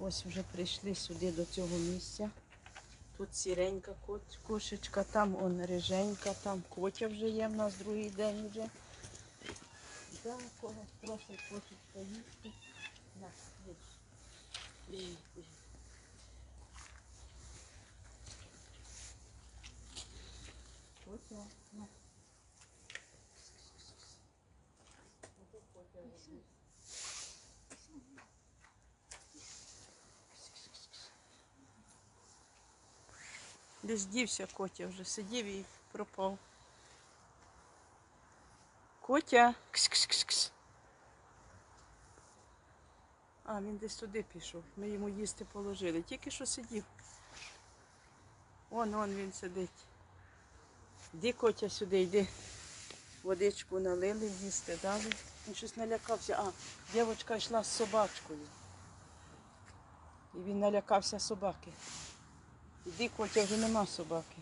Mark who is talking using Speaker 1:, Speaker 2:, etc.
Speaker 1: Ось вже прийшли сюди до цього місця. Тут сіренька кошечка, там он риженька, там котя вже є в нас другий день вже. Да, кого просить кошечка їсти. На, Десь дівся Котя вже сидів і пропав. Котя. Кс-кс-кс-кс. А, він десь туди пішов. Ми йому їсти положили. Тільки що сидів. Вон, вон він сидить. Іди, Котя, сюди, йди. Водичку налили, їсти дали. Він щось налякався. А, дівчинка йшла з собачкою. І він налякався собаки. Іди, Котя, вже нема собаки.